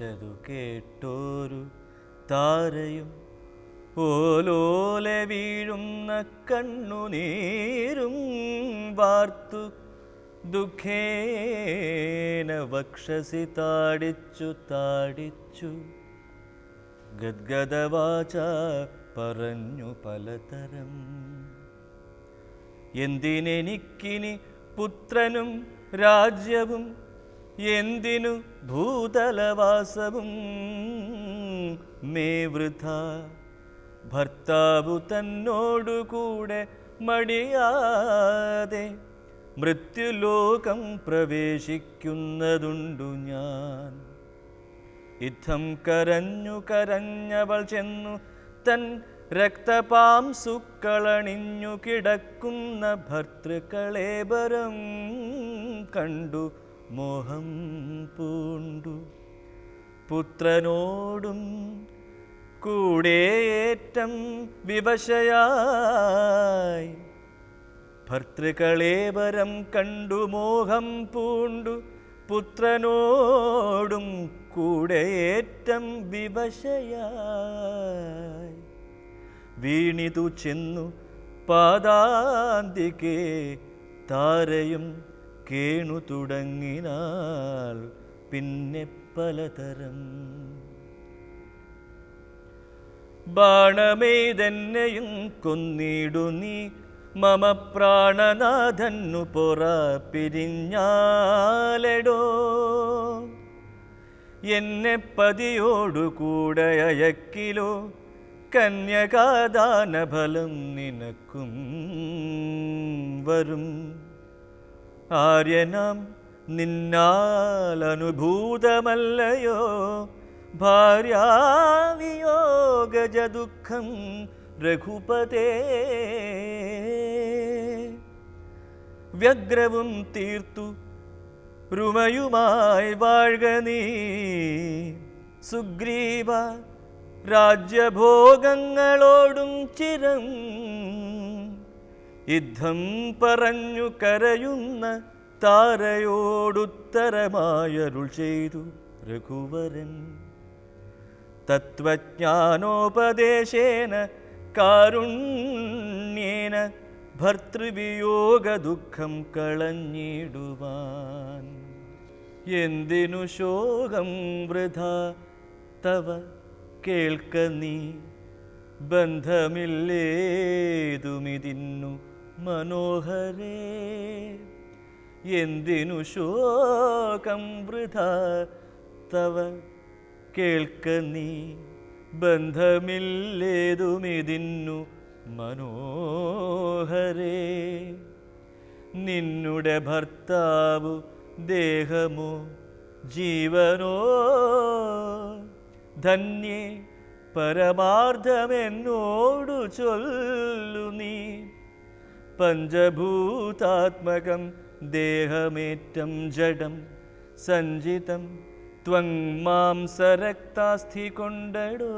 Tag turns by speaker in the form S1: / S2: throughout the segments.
S1: വിലപിച്ചതു കേട്ടോരു താരയും ഓലോലെ വീഴുന്ന കണ്ണുനീരും വാർത്തു. ദുഃഖേന വക്ഷസി താടിച്ചു താടിച്ചു. ഗദ്ഗദവാച പറഞ്ഞു പലതരം. എന്തിനെനിക്കിനി പുത്രനും രാജ്യവും എന്തിനു ഭൂതലവാസവും? മേ വൃഥ ഭർത്താവു തന്നോടുകൂടെ മടിയാതെ മൃത്യുലോകം പ്രവേശിക്കുന്നതുണ്ടു ഞാൻ. യുദ്ധം കരഞ്ഞു കരഞ്ഞവൾ ചെന്നു തൻ രക്തപാംസുക്കളണിഞ്ഞു കിടക്കുന്ന ഭർത്തൃക്കളേബരം കണ്ടു. മോഹം പൂണ്ടു. പുത്രനോടും കൂടേറ്റം വിവശയായി. ഭർത്തൃകളേവരം കണ്ടു മോഹം പൂണ്ടു. പുത്രനോടും കൂടെയേറ്റം വിവശയായി. വീണിതു ചെന്നു പാദാന്തികേ താരയും കേണു തുടങ്ങിനാൽ പിന്നെ പലതരം. ബാണമേതെന്നെയും കൊന്നിടു നീ മമ പ്രാണനാഥന്നു പൊറ പിരിഞ്ഞാലടോ എന്നെ പതിയോടുകൂടെ അയക്കിലോ കന്യകാദാനഫലം നിനക്കും വരും. ആര്യനാം നിന്നാൽ അനുഭൂതമല്ലയോ? ഭാര്യാവിയോഗജ രഘുപതേ. വ്യഗ്രവും തീർത്തു രുമയുമായി വാഴ്ക സുഗ്രീവ രാജ്യഭോഗങ്ങളോടും ചിരം യുദ്ധം പറഞ്ഞു കരയുന്ന താരയോടുത്തരമായരുൾ ചെയ്തു രഘുവരൻ. തത്വജ്ഞാനോപദേശേന കാരുണ്യേന ഭർത്തൃവിയോഗ ദുഃഖം കളഞ്ഞിടുവാൻ. എന്തിനു ശോകം വൃഥ? തവ കേൾക്ക നീ. ബന്ധമില്ലേതുമിതിന്നു മനോഹരേ എന്തിനു ശോകം വൃഥ? തവ കേൾക്ക നീ ബന്ധമില്ലേതുമിതിന്നു മനോഹരേ. നിന്നുടെ ഭർത്താവു ദേഹമോ ജീവനോ? ധന്യേ പരമാർത്ഥമെന്നോടു ചൊല്ലു നീ പഞ്ചഭൂതാത്മകം ദേഹമേറ്റം ജഡം സഞ്ചിതം ത്വം മാംസരക്താസ്ഥി കൊണ്ടടോ.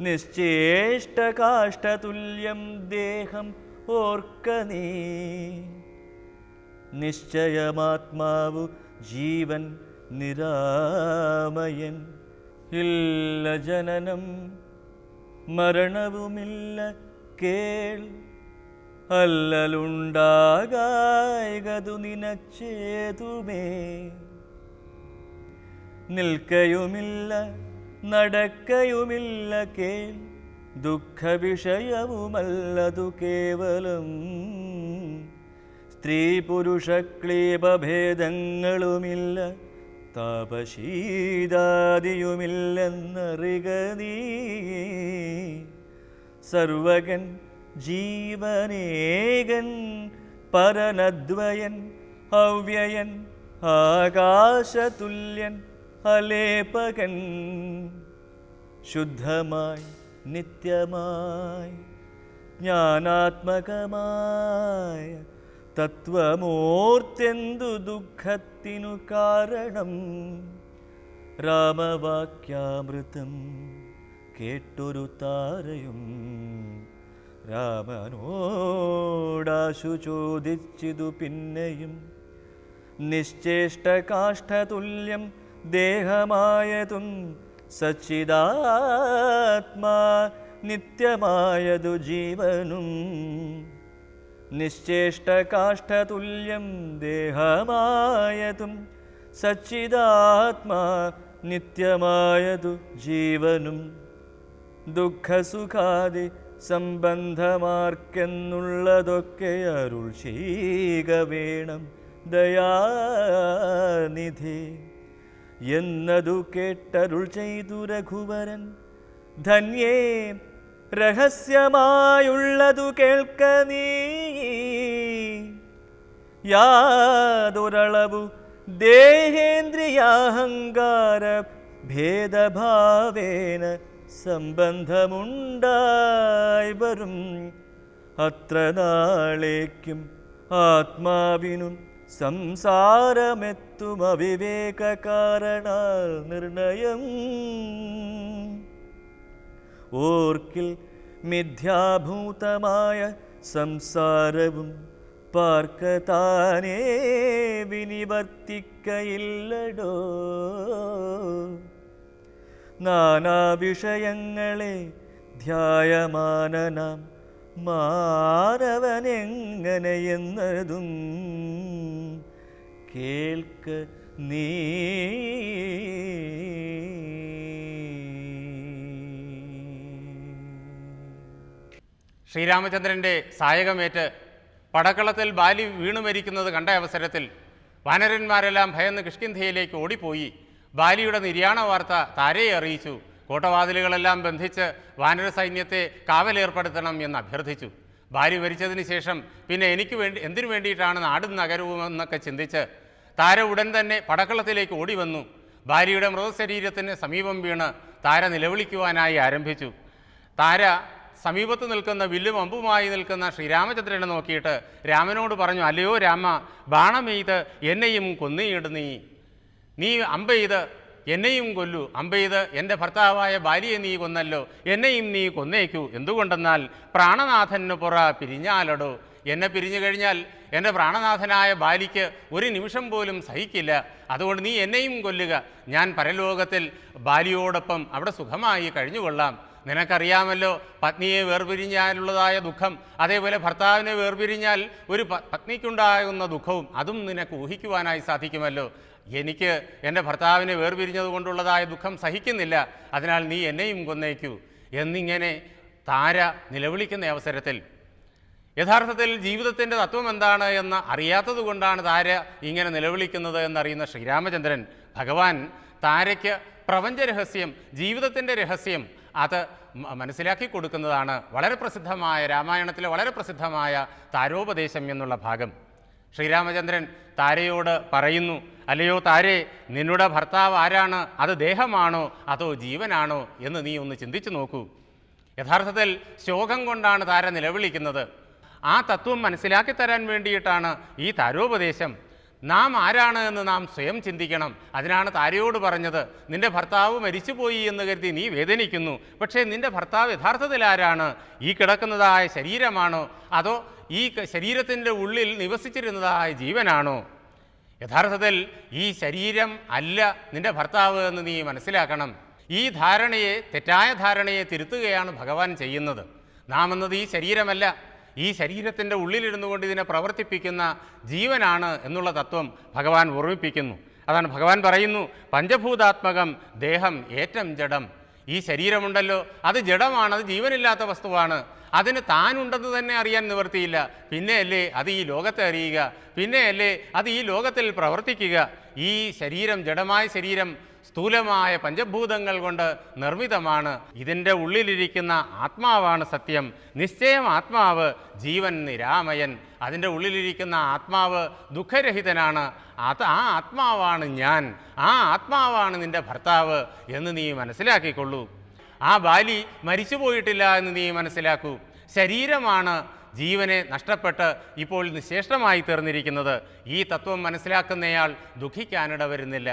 S1: നിശ്ചേഷ്ടകാഷ്ടതുല്യം ദേഹം ഓർക്ക നീ. നിശ്ചയമാത്മാവു ജീവൻ നിരാമയൻ. ഇല്ല ജനനം മരണവുമില്ല കേൾ. അല്ലലുണ്ടാകായകതു നിനച്ചേതുമേ. നിൽക്കയുമില്ല നടക്കയുമില്ല കേൾ. ദുഃഖവിഷയവുമല്ലതു കേവലം. സ്ത്രീ പുരുഷ ക്ലീപഭേദങ്ങളുമില്ല താപശീതാദിയുമില്ലെന്നറിക നീ. സർവകൻ ജീവനേകൻ പരനദ്വയൻ അവ്യയൻ ആകാശതുല്യൻ അലേപകൻ ശുദ്ധമായി നിത്യമായി ജ്ഞാനാത്മകമായ തത്വമൂർത്തെന്തു ദുഃഖത്തിനു കാരണം രാമവാക്യാമൃതം കേട്ടൊരു താരയും രാമനോടാശു ചോദിച്ചിതു പിന്നെയും. നിശ്ചേഷ്ടകാഷ്ഠതുല്യം ദേഹമായതും സച്ചിദാത്മാ നിത്യമായതു ജീവനും. നിശ്ചേഷ്ടകാഷ്ഠതുല്യം ദേഹമായതും സച്ചിദാത്മാ നിത്യമായതു ജീവനും. ദുഃഖസുഖാദി സംബന്ധമാർക്കെന്നുള്ളതൊക്കെ അരുൾ ചെയ്യുക വേണം ദയാനിധി. എന്നതു കേട്ടരുൾ ചെയ്തു രഘുവരൻ. ധന്യേ രഹസ്യമായുള്ളതു കേൾക്ക നീ. യാതൊരളവു ദേഹേന്ദ്രിയാഹങ്കാര ഭേദഭാവേന സംബന്ധമുണ്ടായി വരും. അത്ര നാളേക്കും ആത്മാവിനും സംസാരമെത്തും അവിവേക കാരണാൽ നിർണയം. ഓർക്കിൽ മിഥ്യാഭൂതമായ സംസാരവും പാർക്കതാനേ വിനിവർത്തിക്കയില്ലടോ. നാനാ വിഷയങ്ങളെ ധ്യായമാനനാം മാനവനെങ്ങനെയെന്നതും കേൾക്ക് നീ.
S2: ശ്രീരാമചന്ദ്രന്റെ സായകമേറ്റ് പടക്കളത്തിൽ ബാലി വീണു മരിക്കുന്നത് കണ്ട അവസരത്തിൽ വാനരന്മാരെല്ലാം ഭയന്ന് കിഷ്കിന്ധയിലേക്ക് ഓടിപ്പോയി. ബാലിയുടെ നിര്യാണ വാർത്ത താരയെ അറിയിച്ചു. കോട്ടവാതിലുകളെല്ലാം ബന്ധിച്ച് വാനര സൈന്യത്തെ കാവലേർപ്പെടുത്തണം എന്ന് അഭ്യർത്ഥിച്ചു. ബാലി മരിച്ചതിന് ശേഷം പിന്നെ എനിക്ക് വേണ്ടി എന്തിനു വേണ്ടിയിട്ടാണ് നാടും നഗരവും എന്നൊക്കെ ചിന്തിച്ച് താര ഉടൻ തന്നെ പടക്കളത്തിലേക്ക് ഓടി വന്നു ബാലിയുടെ മൃതശരീരത്തിന് സമീപം വീണ് താര നിലവിളിക്കുവാനായി ആരംഭിച്ചു. താര സമീപത്ത് നിൽക്കുന്ന വില്ലും അമ്പുമായി നിൽക്കുന്ന ശ്രീരാമചന്ദ്രനെ നോക്കിയിട്ട് രാമനോട് പറഞ്ഞു അല്ലയോ രാമ ബാണമെയ്ത് എന്നെയും കൊന്നിയിട് നീ അമ്പ ചെയ്ത് എന്നെയും കൊല്ലു. അമ്പ ചെയ്ത് എന്റെ ഭർത്താവായ ഭാര്യയെ നീ കൊന്നല്ലോ. എന്നെയും നീ കൊന്നേക്കൂ. എന്തുകൊണ്ടെന്നാൽ പ്രാണനാഥന് പുറ പിരിഞ്ഞാലടോ. എന്നെ പിരിഞ്ഞു കഴിഞ്ഞാൽ എന്റെ പ്രാണനാഥനായ ബാലിക്ക് ഒരു നിമിഷം പോലും സഹിക്കില്ല. അതുകൊണ്ട് നീ എന്നെയും കൊല്ലുക. ഞാൻ പരലോകത്തിൽ ബാലിയോടൊപ്പം അവിടെ സുഖമായി കഴിഞ്ഞുകൊള്ളാം. നിനക്കറിയാമല്ലോ പത്നിയെ വേർപിരിഞ്ഞാലുള്ളതായ ദുഃഖം അതേപോലെ ഭർത്താവിനെ വേർപിരിഞ്ഞാൽ ഒരു പത്നിക്കുണ്ടാകുന്ന ദുഃഖവും അതും നിനക്ക് ഊഹിക്കുവാനായി സാധിക്കുമല്ലോ. എനിക്ക് എന്റെ ഭർത്താവിനെ വേർപിരിഞ്ഞത് കൊണ്ടുള്ളതായ ദുഃഖം സഹിക്കുന്നില്ല. അതിനാൽ നീ എന്നെയും കൊന്നേക്കൂ. എന്നിങ്ങനെ താര നിലവിളിക്കുന്ന അവസരത്തിൽ യഥാർത്ഥത്തിൽ ജീവിതത്തിന്റെ തത്വം എന്താണ് എന്ന് അറിയാത്തത് കൊണ്ടാണ് താര ഇങ്ങനെ നിലവിളിക്കുന്നത് എന്നറിയുന്ന ശ്രീരാമചന്ദ്രൻ ഭഗവാൻ താരയ്ക്ക് പ്രപഞ്ചരഹസ്യം ജീവിതത്തിന്റെ രഹസ്യം അത് മനസ്സിലാക്കി കൊടുക്കുന്നതാണ്. വളരെ പ്രസിദ്ധമായ രാമായണത്തിലെ വളരെ പ്രസിദ്ധമായ താരോപദേശം എന്നുള്ള ഭാഗം. ശ്രീരാമചന്ദ്രൻ താരയോട് പറയുന്നു അല്ലയോ താരേ നിന്നുടെ ഭർത്താവ് ആരാണ്? അത് ദേഹമാണോ? അതോ ജീവനാണോ? എന്ന് നീ ഒന്ന് ചിന്തിച്ചു നോക്കൂ. യഥാർത്ഥത്തിൽ ശോകം കൊണ്ടാണ് താര നിലവിളിക്കുന്നത്. ആ തത്വം മനസ്സിലാക്കി തരാൻ വേണ്ടിയിട്ടാണ് ഈ താരോപദേശം. നാം ആരാണ് എന്ന് നാം സ്വയം ചിന്തിക്കണം. അതിനാണ് താരയോട് പറഞ്ഞത് നിന്റെ ഭർത്താവ് മരിച്ചുപോയി എന്ന് കരുതി നീ വേദനിക്കുന്നു. പക്ഷേ നിന്റെ ഭർത്താവ് യഥാർത്ഥത്തിൽ ആരാണ്? ഈ കിടക്കുന്നതായ ശരീരമാണോ? അതോ ഈ ശരീരത്തിന്റെ ഉള്ളിൽ നിവസിച്ചിരുന്നതായ ജീവനാണോ? യഥാർത്ഥത്തിൽ ഈ ശരീരം അല്ല നിന്റെ ഭർത്താവ് എന്ന് നീ മനസ്സിലാക്കണം. ഈ ധാരണയെ തെറ്റായ ധാരണയെ തിരുത്തുകയാണ് ഭഗവാൻ ചെയ്യുന്നത്. നാം എന്നത് ഈ ശരീരമല്ല. ഈ ശരീരത്തിന്റെ ഉള്ളിലിരുന്നു കൊണ്ട് ഇതിനെ പ്രവർത്തിപ്പിക്കുന്ന ജീവനാണ് എന്നുള്ള തത്വം ഭഗവാൻ ഓർമ്മിപ്പിക്കുന്നു. അതാണ് ഭഗവാൻ പറയുന്നു പഞ്ചഭൂതാത്മകം ദേഹം ഏറ്റം ജഡം. ഈ ശരീരമുണ്ടല്ലോ അത് ജഡമാണ് അത് ജീവനില്ലാത്ത വസ്തുവാണ്. അതിന് താനുണ്ടെന്ന് തന്നെ അറിയാൻ നിവർത്തിയില്ല പിന്നെയല്ലേ അത് ഈ ലോകത്തെ അറിയുക. പിന്നെയല്ലേ അത് ഈ ലോകത്തിൽ പ്രവർത്തിക്കുക. ഈ ശരീരം ജഡമായ ശരീരം സ്ഥൂലമായ പഞ്ചഭൂതങ്ങൾ കൊണ്ട് നിർമ്മിതമാണ്. ഇതിന്റെ ഉള്ളിലിരിക്കുന്ന ആത്മാവാണ് സത്യം. നിശ്ചയം ആത്മാവ് ജീവൻ നിരാമയൻ. അതിന്റെ ഉള്ളിലിരിക്കുന്ന ആത്മാവ് ദുഃഖരഹിതനാണ്. അത് ആ ആത്മാവാണ് ഞാൻ. ആ ആത്മാവാണ് നിന്റെ ഭർത്താവ് എന്ന് നീ മനസ്സിലാക്കിക്കൊള്ളൂ. ആ ബാലി മരിച്ചു പോയിട്ടില്ല എന്ന് നീ മനസ്സിലാക്കൂ. ശരീരമാണ് ജീവനെ നഷ്ടപ്പെട്ട് ഇപ്പോൾ നിശേഷമായി തീർന്നിരിക്കുന്നത്. ഈ തത്വം മനസ്സിലാക്കുന്നയാൾ ദുഃഖിക്കാനിട വരുന്നില്ല.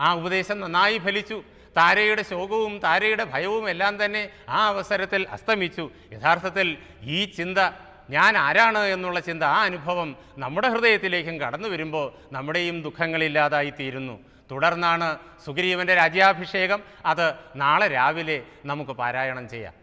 S2: ആ ഉപദേശം നന്നായി ഫലിച്ചു. താരയുടെ ശോകവും താരയുടെ ഭയവും എല്ലാം തന്നെ ആ അവസരത്തിൽ അസ്തമിച്ചു. യഥാർത്ഥത്തിൽ ഈ ചിന്ത ഞാൻ ആരാണ് എന്നുള്ള ചിന്ത ആ അനുഭവം നമ്മുടെ ഹൃദയത്തിലേക്കും കടന്നു വരുമ്പോൾ നമ്മുടെയും ദുഃഖങ്ങളില്ലാതായി തീരുന്നു. തുടർന്നാണ് സുഗ്രീവന്റെ രാജ്യാഭിഷേകം. അത് നാളെ രാവിലെ നമുക്ക് പാരായണം ചെയ്യാം.